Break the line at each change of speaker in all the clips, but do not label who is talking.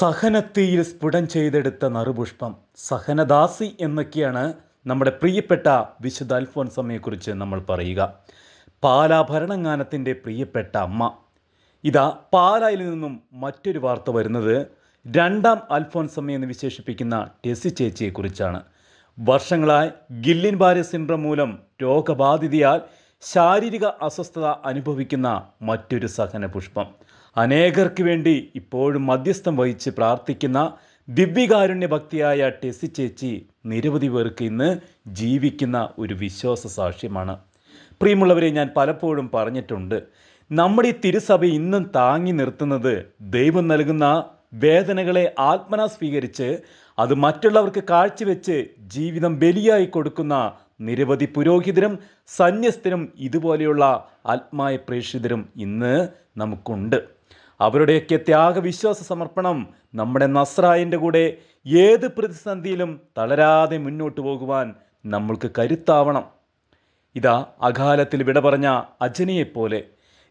സഹനത്തീയിൽ സ്ഫുടം ചെയ്തെടുത്ത നറുപുഷ്പം സഹനദാസി എന്നൊക്കെയാണ് നമ്മുടെ പ്രിയപ്പെട്ട വിശുദ്ധ അൽഫോൻസമ്മയെക്കുറിച്ച് നമ്മൾ പറയുക. പാലാ ഭരണങ്ങാനത്തിന്റെ പ്രിയപ്പെട്ട അമ്മ. ഇതാ പാലായിൽ നിന്നും മറ്റൊരു വാർത്ത വരുന്നത് രണ്ടാം അൽഫോൻസമ്മ എന്ന് വിശേഷിപ്പിക്കുന്ന ടെസി ചേച്ചിയെക്കുറിച്ചാണ്. വർഷങ്ങളായി ഗില്ലിൻ ബാരി സിൻഡ്രം മൂലം രോഗബാധിതയാൽ ശാരീരിക അസ്വസ്ഥത അനുഭവിക്കുന്ന മറ്റൊരു സഹന പുഷ്പം അനേകർക്ക് വേണ്ടി ഇപ്പോഴും മധ്യസ്ഥം വഹിച്ച് പ്രാർത്ഥിക്കുന്ന ദിവ്യകാരുണ്യ ഭക്തിയായ ടെസി ചേച്ചി നിരവധി പേർക്ക് ഇന്ന് ജീവിക്കുന്ന ഒരു വിശ്വാസ സാക്ഷ്യമാണ്. പ്രിയമുള്ളവരെ ഞാൻ പലപ്പോഴും പറഞ്ഞിട്ടുണ്ട് നമ്മുടെ ഈ തിരുസഭ ഇന്നും താങ്ങി നിർത്തുന്നത് ദൈവം നൽകുന്ന വേദനകളെ ആത്മന സ്വീകരിച്ച് അത് മറ്റുള്ളവർക്ക് കാഴ്ചവെച്ച് ജീവിതം ബലിയായി കൊടുക്കുന്ന നിരവധി പുരോഹിതരും സന്യസ്തരും ഇതുപോലെയുള്ള ആത്മായ പ്രേക്ഷിതരും ഇന്ന് നമുക്കുണ്ട്. അവരുടെയൊക്കെ ത്യാഗവിശ്വാസ സമർപ്പണം നമ്മുടെ നസ്രായന്റെ കൂടെ ഏത് പ്രതിസന്ധിയിലും തളരാതെ മുന്നോട്ട് പോകുവാൻ നമ്മൾക്ക് കരുത്താവണം. ഇതാ അകാലത്തിൽ വിട പറഞ്ഞ അജനിയെപ്പോലെ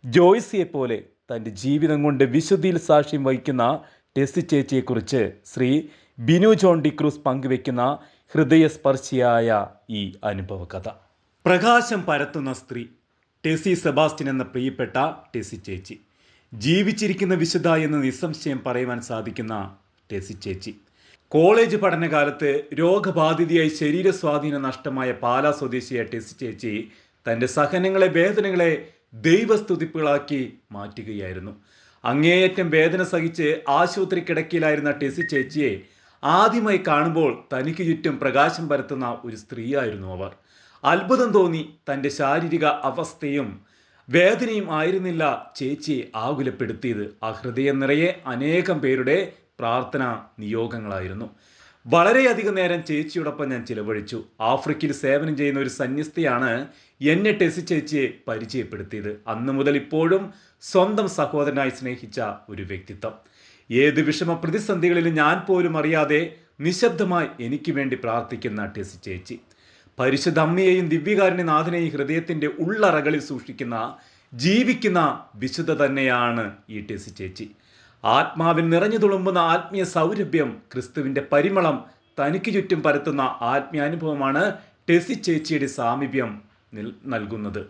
ജോയ്സിയെപ്പോലെ തന്റെ ജീവിതം കൊണ്ട് വിശുദ്ധിയിൽ സാക്ഷ്യം വഹിക്കുന്ന ടെസ്സി ചേച്ചിയെക്കുറിച്ച് ശ്രീ ബിനു ജോൺ ഡിക്രൂസ് പങ്കുവെക്കുന്ന ഹൃദയസ്പർശിയായ ഈ അനുഭവ കഥ പ്രകാശം പരത്തുന്ന സ്ത്രീ ടെസി സെബാസ്റ്റ്യൻ എന്ന പ്രിയപ്പെട്ട ടെസി ചേച്ചി. ജീവിച്ചിരിക്കുന്ന വിശുദ്ധ എന്ന് നിസ്സംശയം പറയുവാൻ സാധിക്കുന്ന ടെസി ചേച്ചി. കോളേജ് പഠനകാലത്ത് രോഗബാധിതയായി ശരീര സ്വാധീനം നഷ്ടമായ പാലാ സ്വദേശിയായ ടെസി ചേച്ചി തന്റെ സഹനങ്ങളെ വേദനകളെ ദൈവസ്തുതിപ്പുകളാക്കി മാറ്റുകയായിരുന്നു. അങ്ങേയറ്റം വേദന സഹിച്ച് ആശുപത്രി കിടക്കയിലായിരുന്ന ടെസി ചേച്ചിയെ ആദ്യമായി കാണുമ്പോൾ തനിക്ക് ചുറ്റും പ്രകാശം പരത്തുന്ന ഒരു സ്ത്രീയായിരുന്നു അവർ. അത്ഭുതം തോന്നി തന്റെ ശാരീരിക അവസ്ഥയും വേദനയും ആയിരുന്നില്ല ചേച്ചിയെ ആകുലപ്പെടുത്തിയത്. ആ ഹൃദയം നിറയെ അനേകം പേരുടെ പ്രാർത്ഥന നിയോഗങ്ങളായിരുന്നു. വളരെയധികം നേരം ചേച്ചിയോടൊപ്പം ഞാൻ ചിലവഴിച്ചു. ആഫ്രിക്കയിൽ സേവനം ചെയ്യുന്ന ഒരു സന്യസ്തയാണ് എന്നെ ടെസി ചേച്ചിയെ പരിചയപ്പെടുത്തിയത്. അന്ന് മുതൽ ഇപ്പോഴും സ്വന്തം സഹോദരനായി സ്നേഹിച്ച ഒരു വ്യക്തിത്വം. ഏത് വിഷമ പ്രതിസന്ധികളിലും ഞാൻ പോലും അറിയാതെ നിശബ്ദമായി എനിക്ക് വേണ്ടി പ്രാർത്ഥിക്കുന്ന ടെസി ചേച്ചി. പരിശുദ്ധ അമ്മയെയും ദിവ്യകാരുണ്യനാഥനെയും ഹൃദയത്തിന്റെ ഉള്ളറകളിൽ സൂക്ഷിക്കുന്ന ജീവിക്കുന്ന വിശുദ്ധ തന്നെയാണ് ഈ ടെസി ചേച്ചി. ആത്മാവിൽ നിറഞ്ഞു തുളുമ്പുന്ന ആത്മീയ സൗരഭ്യം ക്രിസ്തുവിന്റെ പരിമളം തനിക്ക് ചുറ്റും പരത്തുന്ന ആത്മീയാനുഭവമാണ് ടെസി ചേച്ചിയുടെ സാമീപ്യം നിൽ- നൽകുന്നത്.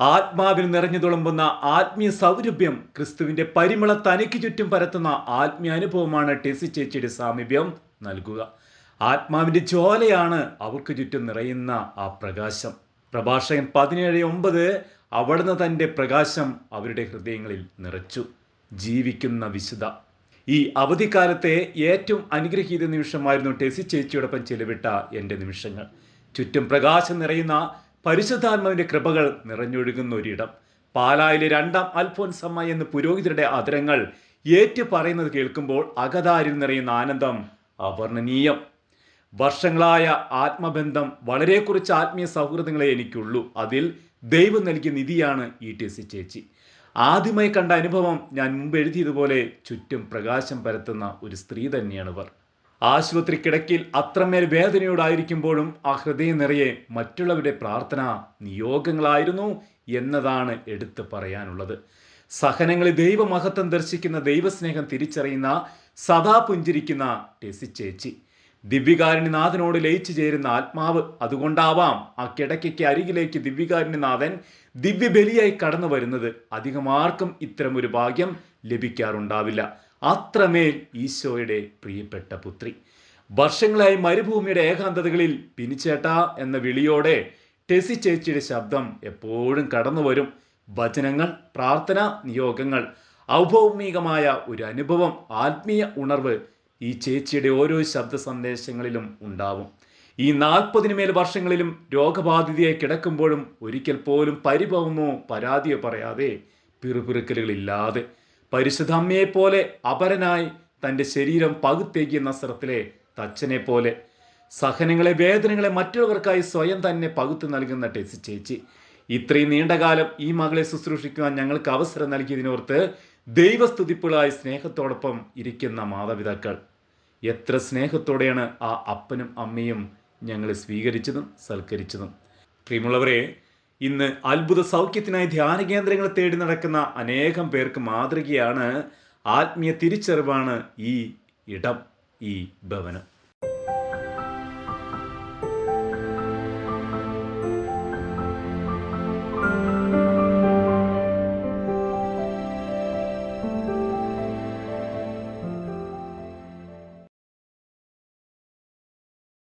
ആത്മാവിൽ നിറഞ്ഞു തുളുമ്പുന്ന ആത്മീയ സൗരഭ്യം ക്രിസ്തുവിന്റെ പരിമളം തനിക്ക് ചുറ്റും പരത്തുന്ന ആത്മീയാനുഭവമാണ് ടെസി ചേച്ചിയുടെ സാമീപ്യം നൽകുക. ആത്മാവിന്റെ ജ്വാലയാണ് അവർക്ക് ചുറ്റും നിറയുന്ന ആ പ്രകാശം. പ്രഭാഷകൻ പതിനേഴ് ഒമ്പത് അവിടുന്ന് തന്റെ പ്രകാശം അവരുടെ ഹൃദയങ്ങളിൽ നിറച്ചു. ജീവിക്കുന്ന വിശുദ്ധ. ഈ അവധിക്കാലത്തെ ഏറ്റവും അനുഗ്രഹീത നിമിഷമായിരുന്നു ടെസി ചേച്ചിയോടൊപ്പം ചെലവിട്ട എന്റെ നിമിഷങ്ങൾ. ചുറ്റും പ്രകാശം നിറയുന്ന പരിശുദ്ധാത്മാവിന്റെ കൃപകൾ നിറഞ്ഞൊഴുകുന്ന ഒരിടം. പാലായിലെ രണ്ടാം അൽഫോൻസമ്മ എന്ന പുരോഹിതരുടെ ആദരങ്ങൾ ഏറ്റു പറയുന്നത് കേൾക്കുമ്പോൾ അകതാരിൽ നിറയുന്ന ആനന്ദം അവർണനീയം. വർഷങ്ങളായ ആത്മബന്ധം വളരെ കുറച്ച് ആത്മീയ സൗഹൃദങ്ങളെ എനിക്കുള്ളൂ. അതിൽ ദൈവം നൽകിയ നിധിയാണ് ഇ ടി സി ചേച്ചി. ആദ്യമായി കണ്ട അനുഭവം ഞാൻ മുമ്പ് എഴുതിയതുപോലെ ചുറ്റും പ്രകാശം പരത്തുന്ന ഒരു സ്ത്രീ തന്നെയാണ് ഇവർ. ആശുപത്രി കിടക്കിൽ അത്രമേൽ വേദനയോടായിരിക്കുമ്പോഴും ആ ഹൃദയം നിറയെ മറ്റുള്ളവരുടെ പ്രാർത്ഥന നിയോഗങ്ങളായിരുന്നു എന്നതാണ് എടുത്തു പറയാനുള്ളത്. സഹനങ്ങളിൽ ദൈവമഹത്വം ദർശിക്കുന്ന ദൈവസ്നേഹം തിരിച്ചറിയുന്ന സദാ പുഞ്ചിരിക്കുന്ന ടെസി ചേച്ചി. ദിവ്യകാരുണ്യനാഥനോട് ലയിച്ചു ചേരുന്ന ആത്മാവ് അതുകൊണ്ടാവാം ആ കിടക്കയ്ക്ക് അരികിലേക്ക് ദിവ്യകാരുണ്യനാഥൻ ദിവ്യബലിയായി കടന്നു വരുന്നത്. അധികമാർക്കും ഇത്തരമൊരു ഭാഗ്യം ലഭിക്കാറുണ്ടാവില്ല. അത്രമേൽ ഈശോയുടെ പ്രിയപ്പെട്ട പുത്രി. വർഷങ്ങളായി മരുഭൂമിയുടെ ഏകാന്തതകളിൽ പിനിച്ചേട്ട എന്ന വിളിയോടെ ടെസി ചേച്ചിയുടെ ശബ്ദം എപ്പോഴും കടന്നു വരും. വചനങ്ങൾ പ്രാർത്ഥന നിയോഗങ്ങൾ ഔഭൗമികമായ ഒരു അനുഭവം ആത്മീയ ഉണർവ് ഈ ചേച്ചിയുടെ ഓരോ ശബ്ദ സന്ദേശങ്ങളിലും ഉണ്ടാവും. ഈ നാൽപ്പതിന് മേൽ വർഷങ്ങളിലും രോഗബാധിതയായി കിടക്കുമ്പോഴും ഒരിക്കൽ പോലും പരിഭവമോ പരാതിയോ പറയാതെ പിറുപിറുക്കലുകളില്ലാതെ പരിശുദ്ധ അമ്മയെപ്പോലെ അപരനായി തന്റെ ശരീരം പകുത്തേകിയ നസ്രത്തിലെ തച്ചനെ പോലെ സഹനങ്ങളെ വേദനകളെ മറ്റുള്ളവർക്കായി സ്വയം തന്നെ പകുത്തു നൽകുന്ന ടെസി ചേച്ചി. ഇത്രയും നീണ്ടകാലം ഈ മകളെ ശുശ്രൂഷിക്കുവാൻ ഞങ്ങൾക്ക് അവസരം നൽകിയതിനോർത്ത് ദൈവസ്തുതിപ്പുകളായി സ്നേഹത്തോടൊപ്പം ഇരിക്കുന്ന മാതാപിതാക്കൾ. എത്ര സ്നേഹത്തോടെയാണ് ആ അപ്പനും അമ്മയും ഞങ്ങളെ സ്വീകരിച്ചതും സൽക്കരിച്ചതും. പ്രിയമുള്ളവരെ ഇന്ന് അത്ഭുത സൗഖ്യത്തിനായി ധ്യാന കേന്ദ്രങ്ങൾ തേടി നടക്കുന്ന അനേകം പേർക്ക് മാതൃകയാണ് ആത്മീയ തിരിച്ചറിവാണ് ഈ ഇടം ഈ ഭവനം.